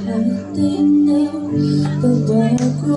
Natin na pabago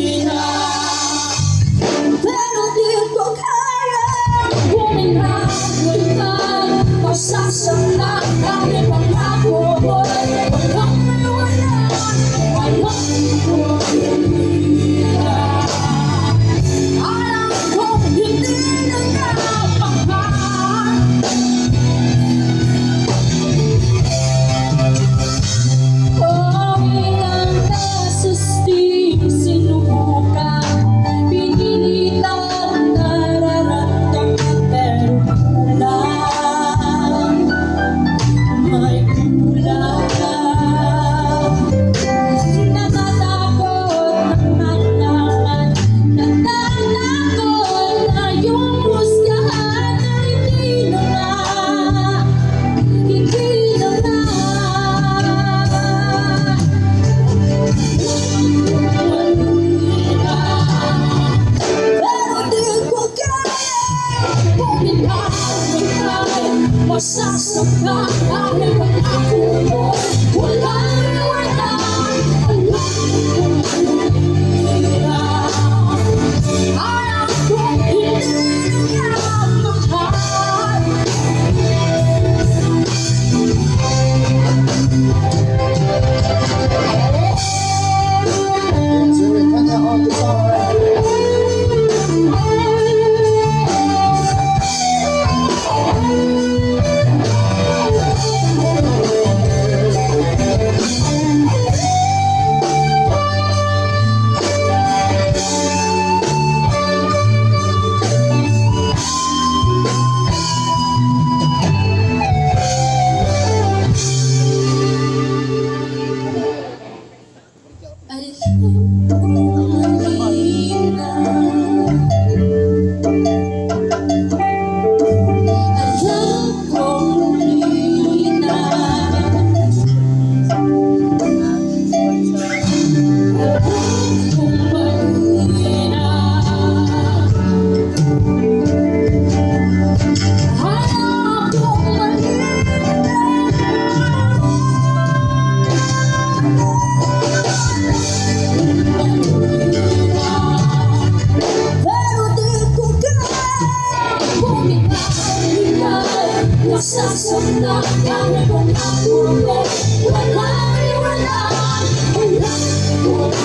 sasaktan Bumibalik Nasasaktan ka na kung ako mo Walang iwanan Alam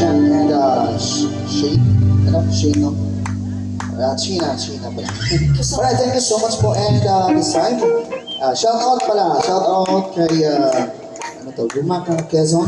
Shan and uh, Sh- Shane. Ano? Shane, no? Uh, China, China pala. Alright, thank you so much po. And uh, this time, uh, shout out pala. Shout out kay, uh, ano to, Gumaka Quezon.